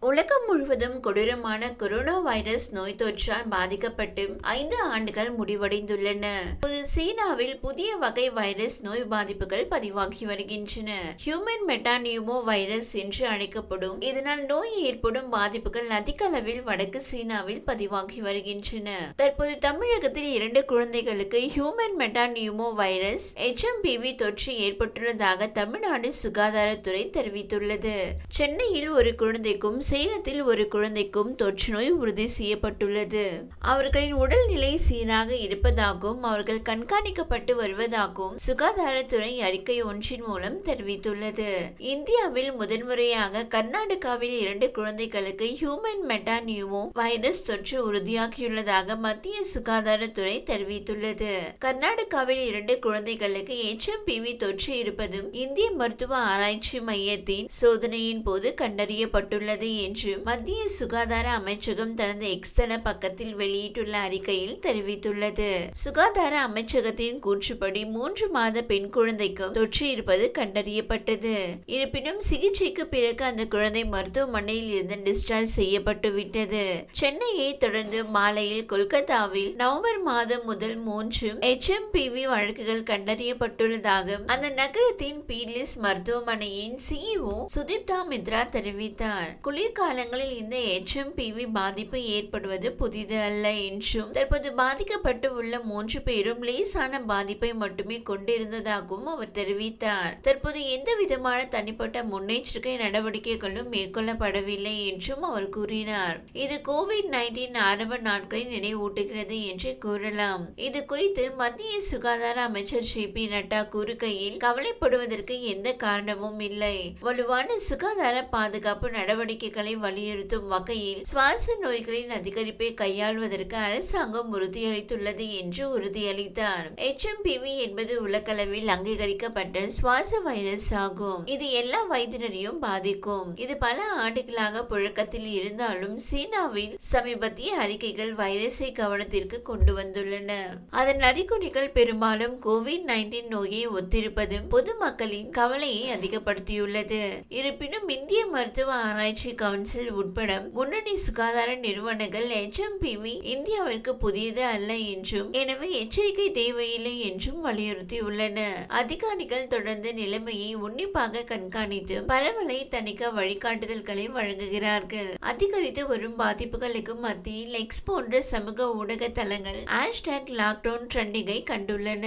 உலகம் முழுவதும் கொடூரமான கொரோனா வைரஸ் நோய் தொற்றால் பாதிக்கப்பட்டு ஐந்து ஆண்டுகள் முடிவடைந்துள்ளன. இப்போது சீனாவில் புதிய வகை வைரஸ் நோய் பாதிப்புகள் பதிவாகி வருகின்றன. ஹியூமன் மெட்டானியூமோ வைரஸ் என்று அழைக்கப்படும் இதனால் நோய் ஏற்படும் பாதிப்புகள் அதிக அளவில் வடக்கு சீனாவில் பதிவாகி வருகின்றன. தற்போது தமிழகத்தில் இரண்டு குழந்தைகளுக்கு ஹியூமன் மெட்டானியூமோ வைரஸ் எச்எம்பிவி தொற்று ஏற்பட்டுள்ளதாக தமிழ்நாடு சுகாதாரத்துறை தெரிவித்துள்ளது. சென்னையில் ஒரு குழந்தைக்கும் சேலத்தில் ஒரு குழந்தைக்கும் தொற்று நோய் உறுதி செய்யப்பட்டுள்ளது. அவர்களின் உடல்நிலை சீராக இருப்பதாகவும் அவர்கள் கண்காணிக்கப்பட்டு வருவதாகவும் சுகாதாரத்துறை அறிக்கை ஒன்றின் மூலம் தெரிவித்துள்ளது. இந்தியாவில் முதன்முறையாக கர்நாடகாவில் இரண்டு குழந்தைகளுக்கு ஹியூமன் மெட்டானியூமோ வைரஸ் தொற்று உறுதியாகியுள்ளதாக மத்திய சுகாதாரத்துறை தெரிவித்துள்ளது. கர்நாடகாவில் இரண்டு குழந்தைகளுக்கு எச்எம்பிவி தொற்று இருப்பதும் இந்திய மருத்துவ ஆராய்ச்சி மையத்தின் சோதனையின் போது கண்டறியப்பட்டுள்ளது என்று மத்திய சுகாதார அமைச்சகம் தனது எக்ஸ்தல பக்கத்தில் வெளியிட்டுள்ள அறிக்கையில் தெரிவித்துள்ளது. சுகாதார அமைச்சகத்தின் கூற்றுப்படி மூன்று மாத பெண் குழந்தைக்கும் தொற்று இருப்பது கண்டறியப்பட்டது. இருப்பினும் சிகிச்சைக்கு பிறகு அந்த குழந்தை மருத்துவமனையில் இருந்து டிஸ்சார்ஜ் செய்யப்பட்டு விட்டது. சென்னையை தொடர்ந்து மாலையில் கொல்கத்தாவில் நவம்பர் மாதம் முதல் மூன்று எச்எம்பிவி வழக்குகள் கண்டறியப்பட்டுள்ளதாக அந்த நகரத்தின் பீலிஸ் மருத்துவமனையின் சிஇஓ சுதீப்தா மித்ரா தெரிவித்தார். குளிர் குளிர்காலங்களில் இந்த எச்எம்பிவி பாதிப்பு ஏற்படுவது புதிது அல்ல என்றும் தற்போது பாதிக்கப்பட்டு உள்ள மூன்று பேரும் லேசான பாதிப்பை மட்டுமே கொண்டிருந்ததாகவும் அவர் தெரிவித்தார். தற்போது எந்த விதமான தனிப்பட்ட முன்னெச்சரிக்கை நடவடிக்கைகளும் மேற்கொள்ளப்படவில்லை என்றும் அவர் கூறினார். இது கோவிட் நைன்டீன் ஆரம்ப நாட்களை நினைவூட்டுகிறது என்று கூறலாம். இது குறித்து மத்திய சுகாதார அமைச்சர் ஜே பி நட்டா கூறுகையில் கவலைப்படுவதற்கு எந்த காரணமும் இல்லை. வலுவான சுகாதார பாதுகாப்பு நடவடிக்கைகள் வலியுறுத்தும் வகையில் சுவாச நோய்களின் அதிகரிப்பை கையாள்வதற்கு அரசாங்கம் உறுதியளித்துள்ளது என்று உறுதியளித்தார். எச்எம்பிவி என்பது உலகளவில் அங்கீகரிக்கப்பட்ட சுவாச வைரஸ் ஆகும். இது எல்லா வயதினரையும் பாதிக்கும். இது பல ஆண்டுகளாக புழக்கத்தில் இருந்தாலும் சீனாவில் சமீபத்திய அறிக்கைகள் வைரஸை கவனத்திற்கு கொண்டு வந்துள்ளன. அதன் அறிகுறிகள் பெரும்பாலும் கோவிட் நைன்டீன் நோயை ஒத்திருப்பதும் பொதுமக்களின் கவலையை அதிகப்படுத்தியுள்ளது. இருப்பினும் இந்திய மருத்துவ ஆராய்ச்சி கவுன்சில் உட்பட முன்னணி சுகாதார நிறுவனங்கள் எச்எம்பிவி இந்தியாவிற்கு புதியது அல்ல என்றும் எனவே எச்சரிக்கை தேவையில்லை என்றும் வலியுறுத்தியுள்ளன. அதிகாரிகள் தொடர்ந்து நிலைமையை உன்னிப்பாக கண்காணித்து பரவலை தணிக்க வழிகாட்டுதல்களை வழங்குகிறார்கள். அதிகரித்து வரும் பாதிப்புகளுக்கு மத்தியில் எக்ஸ் போன்ற சமூக ஊடக தளங்கள் ஹேஷ்டாக் லாக்டவுன் ட்ரெண்டிங்கை கண்டுள்ளன.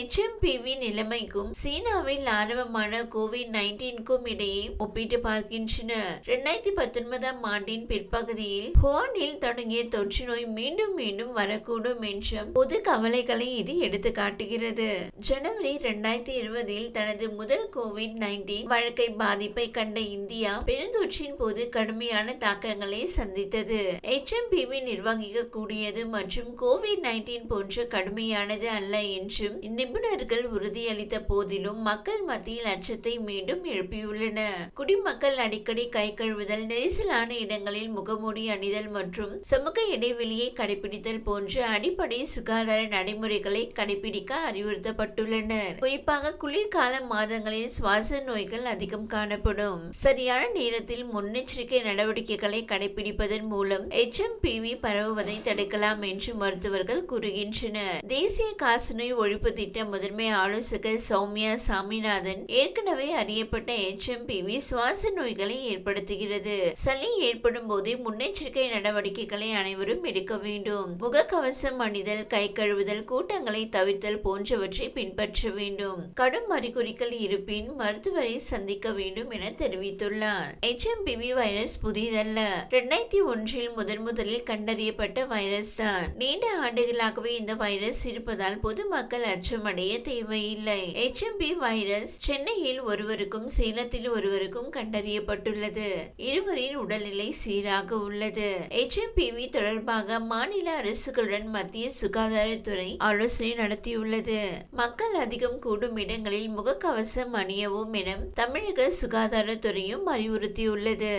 எச்எம்பிவி நிலைமைக்கும் சீனாவில் ஆரம்பமான கோவிட் நைன்டீனுக்கும் இடையே ஒப்பிட்டு பார்க்கின்றன. இரண்டாயிரத்தி பத்தொன்பதாம் ஆண்டின் பிற்பகுதியில் ஹோனில் தொடங்கிய தொற்று நோய் மீண்டும் மீண்டும் வரக்கூடும் என்ற பொது கவலைகளை இது எடுத்து காட்டுகிறது. ஜனவரி இரண்டாயிரத்தி இருபதில் தனது முதல் கோவிட் நைன்டீன் வழக்கை பாதிப்பை கண்ட இந்தியா பெருந்தொற்றின் போது கடுமையான தாக்கங்களை சந்தித்தது. எச்எம்பிவி நிர்வகிக்க கூடியது மற்றும் கோவிட் நைன்டீன் போன்ற கடுமையானது அல்ல என்றும் நிபுணர்கள் உறுதியளித்த போதிலும் மக்கள் மத்தியில் அச்சத்தை மீண்டும் எழுப்பியுள்ளன. குடிமக்கள் அடிக்கடி கை கழுவுதல் நெரிசலான இடங்களில் முகமூடி அணிதல் மற்றும் சமூக இடைவெளியை கடைபிடித்தல் போன்ற அடிப்படை சுகாதார நடைமுறைகளை கடைபிடிக்க அறிவுறுத்தப்பட்டுள்ளனர். குறிப்பாக குளிர்கால மாதங்களில் சுவாச நோய்கள் அதிகம் காணப்படும். சரியான நேரத்தில் முன்னெச்சரிக்கை நடவடிக்கைகளை கடைபிடிப்பதன் மூலம் எச்எம்பிவி பரவுவதை தடுக்கலாம் என்று மருத்துவர்கள் கூறுகின்றனர். தேசிய காசநோய் ஒழிப்பு திட்ட முதன்மை ஆலோசகர் சௌமியா சாமிநாதன் ஏற்கனவே அறியப்பட்ட எச்எம்பிவி சுவாச நோய்களை ஏற்படுத்துகிறது. சளி ஏற்படும் போது முன்னெச்சரிக்கை நடவடிக்கைகளை அனைவரும் எடுக்க வேண்டும். முகக்கவசம் அணிதல் கை கழுவுதல் கூட்டங்களை தவிர்த்தல் போன்றவற்றை பின்பற்ற வேண்டும். கடும் அறிகுறிகள் இருப்பின் மருத்துவரை சந்திக்க வேண்டும் என தெரிவித்துள்ளார். எச்எம்பிவி வைரஸ் புதிதல்ல. இரண்டாயிரத்தி ஒன்றில் முதன் முதலில் கண்டறியப்பட்ட வைரஸ் தான். நீண்ட ஆண்டுகளாகவே இந்த வைரஸ் இருப்பதால் பொதுமக்கள் அச்சமடைய தேவையில்லை. எச்எம்பி வைரஸ் சென்னையில் ஒருவருக்கும் சேலத்தில் ஒருவருக்கும் கண்டறியப்பட்டுள்ளது. இரு இருவரின் உடல்நிலை சீராக உள்ளது. எச்எம்பிவி தொடர்பாக மாநில அரசுகளுடன் மத்திய சுகாதாரத்துறை ஆலோசனை நடத்தியுள்ளது. மக்கள் அதிகம் கூடும் இடங்களில் முகக்கவசம் அணியவும் என தமிழக சுகாதாரத்துறையும் அறிவுறுத்தியுள்ளது.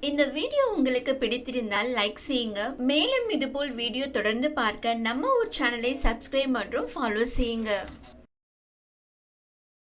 இந்த வீடியோ உங்களுக்கு பிடித்திருந்தால் லைக் செய்யுங்க. மேலும் இதுபோல் வீடியோ தொடர்ந்து பார்க்க நம்ம ஒரு சேனலை சப்ஸ்கிரைப் மற்றும் ஃபாலோ செய்யுங்க.